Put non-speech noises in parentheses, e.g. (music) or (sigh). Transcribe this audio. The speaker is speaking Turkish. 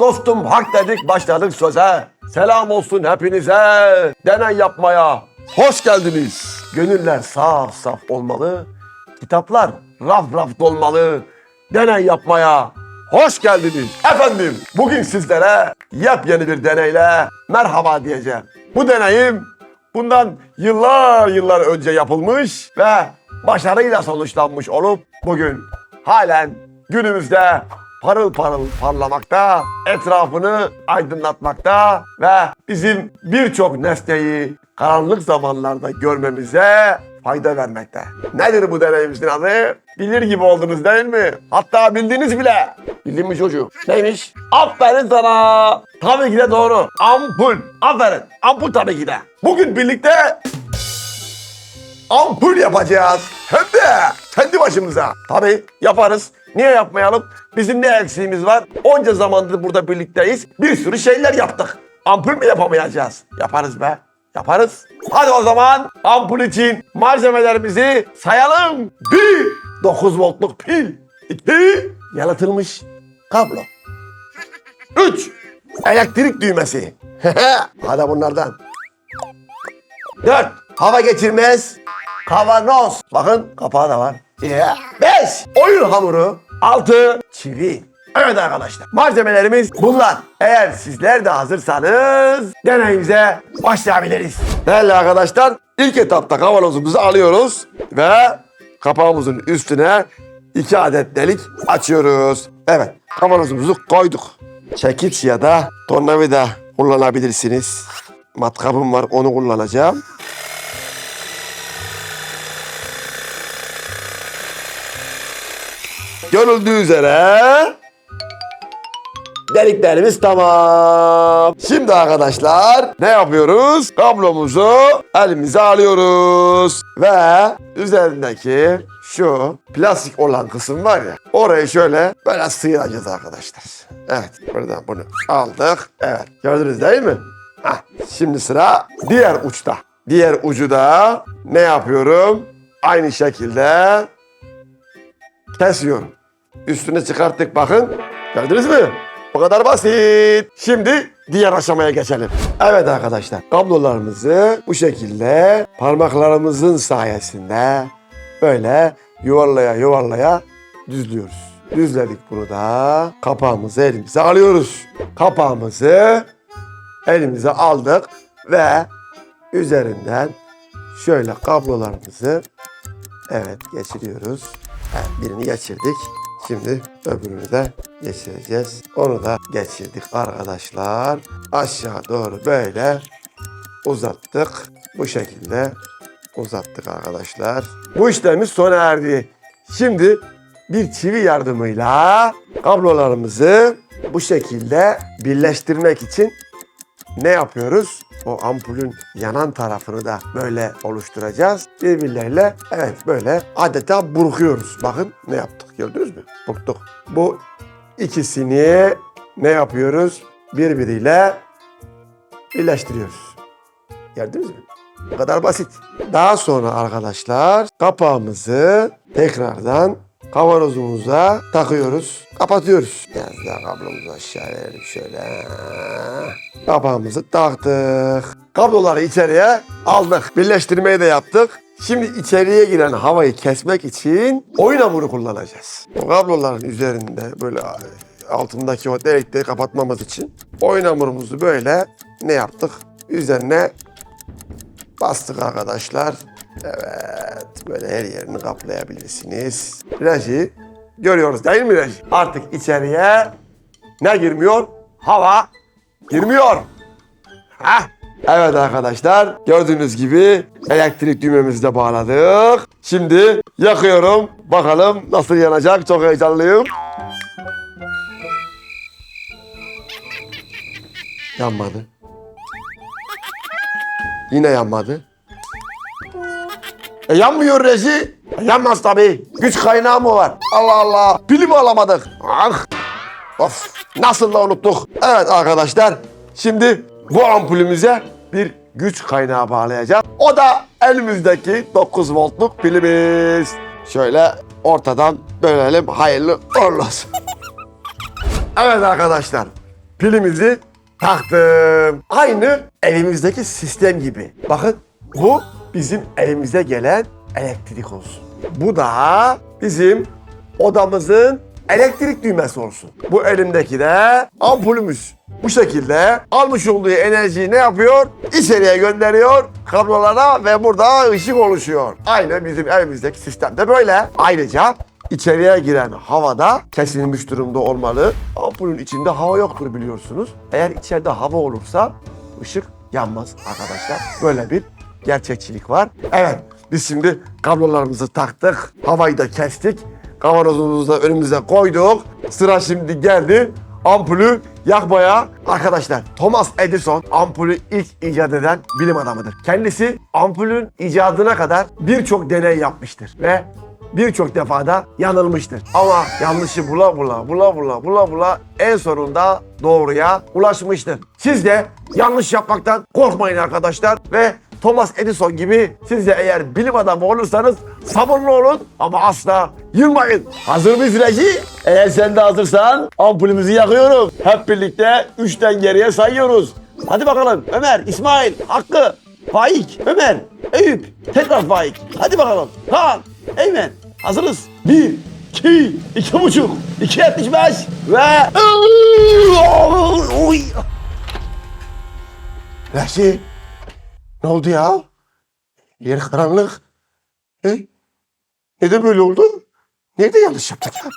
Dostum hak dedik başladık söze. Selam olsun hepinize. Deney yapmaya hoş geldiniz. Gönüller saf saf olmalı. Kitaplar raf raf dolmalı. Deney yapmaya hoş geldiniz. Efendim bugün sizlere yepyeni bir deneyle merhaba diyeceğim. Bu deneyim bundan yıllar yıllar önce yapılmış ve başarıyla sonuçlanmış olup bugün halen günümüzde parıl parıl parlamakta, etrafını aydınlatmakta ve bizim birçok nesneyi karanlık zamanlarda görmemize fayda vermekte. Nedir bu deneyimizin adı? Bilir gibi oldunuz değil mi? Hatta bildiniz bile. Bildin mi çocuğum? Neymiş? Aferin sana. Tabii ki de doğru. Ampul. Aferin. Ampul tabii ki de. Bugün birlikte ampul yapacağız. Hem de kendi başımıza. Tabii yaparız. Niye yapmayalım? Bizim ne eksiğimiz var? Onca zamandır burada birlikteyiz. Bir sürü şeyler yaptık. Ampul mü yapamayacağız? Yaparız be. Yaparız. Hadi o zaman ampul için malzemelerimizi sayalım. Bir, 9 voltluk pil. İki, yalıtılmış kablo. Üç, elektrik düğmesi. (laughs) Hadi bunlardan. Dört, hava geçirmez kavanoz. Bakın kapağı da var. Yeah. Beş, oyun hamuru. Altı, çivi. Evet arkadaşlar malzemelerimiz bunlar. Eğer sizler de hazırsanız deneyimize başlayabiliriz. Değerli arkadaşlar ilk etapta kavanozumuzu alıyoruz ve kapağımızın üstüne iki adet delik açıyoruz. Evet kavanozumuzu koyduk. Çekiç ya da tornavida kullanabilirsiniz. Matkabım var onu kullanacağım. Görüldüğü üzere deliklerimiz tamam. Şimdi arkadaşlar ne yapıyoruz? Kablomuzu elimize alıyoruz ve üzerindeki şu plastik olan kısım var ya orayı şöyle böyle sıyıracağız arkadaşlar. Evet buradan bunu aldık. Evet gördünüz değil mi? Heh, şimdi sıra diğer uçta. Diğer ucu da ne yapıyorum? Aynı şekilde kesiyorum. Üstüne çıkarttık bakın. Gördünüz mü? Bu kadar basit. Şimdi diğer aşamaya geçelim. Evet arkadaşlar kablolarımızı bu şekilde parmaklarımızın sayesinde böyle yuvarlaya yuvarlaya düzlüyoruz. Düzledik bunu da kapağımızı elimize alıyoruz. Kapağımızı elimize aldık ve üzerinden şöyle kablolarımızı evet geçiriyoruz. Birini geçirdik. Şimdi öbürünü de geçireceğiz. Onu da geçirdik arkadaşlar. Aşağı doğru böyle uzattık. Bu şekilde uzattık arkadaşlar. Bu işlemimiz sona erdi. Şimdi bir çivi yardımıyla kablolarımızı bu şekilde birleştirmek için ne yapıyoruz? O ampulün yanan tarafını da böyle oluşturacağız. Birbirleriyle evet böyle adeta burkuyoruz. Bakın ne yaptık gördünüz mü? Burktuk. Bu ikisini ne yapıyoruz? Birbiriyle birleştiriyoruz. Gördünüz mü? Bu kadar basit. Daha sonra arkadaşlar kapağımızı tekrardan kavanozumuza takıyoruz. Kapatıyoruz. Biraz daha kablomuzu aşağı verelim şöyle. Kapağımızı taktık. Kabloları içeriye aldık. Birleştirmeyi de yaptık. Şimdi içeriye giren havayı kesmek için oyun hamuru kullanacağız. Kabloların üzerinde böyle altındaki o delikleri kapatmamız için oyun hamurumuzu böyle ne yaptık? Üzerine bastık arkadaşlar. Evet, böyle her yerini kaplayabilirsiniz. Reji, görüyoruz değil mi Reji? Artık içeriye ne girmiyor? Hava girmiyor. Heh. Evet arkadaşlar, gördüğünüz gibi elektrik düğmemizi de bağladık. Şimdi yakıyorum. Bakalım nasıl yanacak. Çok heyecanlıyım. Yanmadı. Yine yanmadı. E yanmıyor Rezi. E yanmaz tabii. Güç kaynağı mı var? Allah Allah. Pili mi alamadık? Ah. Of. Nasıl da unuttuk. Evet arkadaşlar. Şimdi bu ampulümüze bir güç kaynağı bağlayacağız. O da elimizdeki 9 voltluk pilimiz. Şöyle ortadan bölelim. Hayırlı uğurlu. (laughs) Evet arkadaşlar. pilimizi taktım. Aynı evimizdeki sistem gibi. Bakın bu bizim evimize gelen elektrik olsun. Bu da bizim odamızın elektrik düğmesi olsun. Bu elimdeki de ampulümüz. Bu şekilde almış olduğu enerjiyi ne yapıyor? İçeriye gönderiyor kablolara ve burada ışık oluşuyor. Aynı bizim evimizdeki sistemde böyle. Ayrıca içeriye giren havada kesilmiş durumda olmalı. Ampulün içinde hava yoktur biliyorsunuz. Eğer içeride hava olursa ışık yanmaz arkadaşlar. Böyle bir gerçekçilik var. Evet biz şimdi kablolarımızı taktık. Havayı da kestik. Kavanozumuzu da önümüze koyduk. Sıra şimdi geldi ampulü yakmaya. Arkadaşlar Thomas Edison ampulü ilk icat eden bilim adamıdır. Kendisi ampulün icadına kadar birçok deney yapmıştır ve birçok defada yanılmıştır. Ama yanlışı bula bula bula bula bula bula en sonunda doğruya ulaşmıştır. Siz de yanlış yapmaktan korkmayın arkadaşlar ve Thomas Edison gibi siz de eğer bilim adamı olursanız sabırlı olun ama asla yılmayın. Hazır mıyız Reji? Eğer sen de hazırsan ampulümüzü yakıyoruz. Hep birlikte üçten geriye sayıyoruz. Hadi bakalım Ömer, İsmail, Hakkı, Faik, Ömer, Eyüp, tekrar Faik. Hadi bakalım. Kaan, Eymen. Hazırız. Bir, iki, iki buçuk, iki yetmiş beş ve... Oy! Ne oldu ya? Yer karanlık. He? Neden böyle oldu? Nerede yanlış yaptık ya?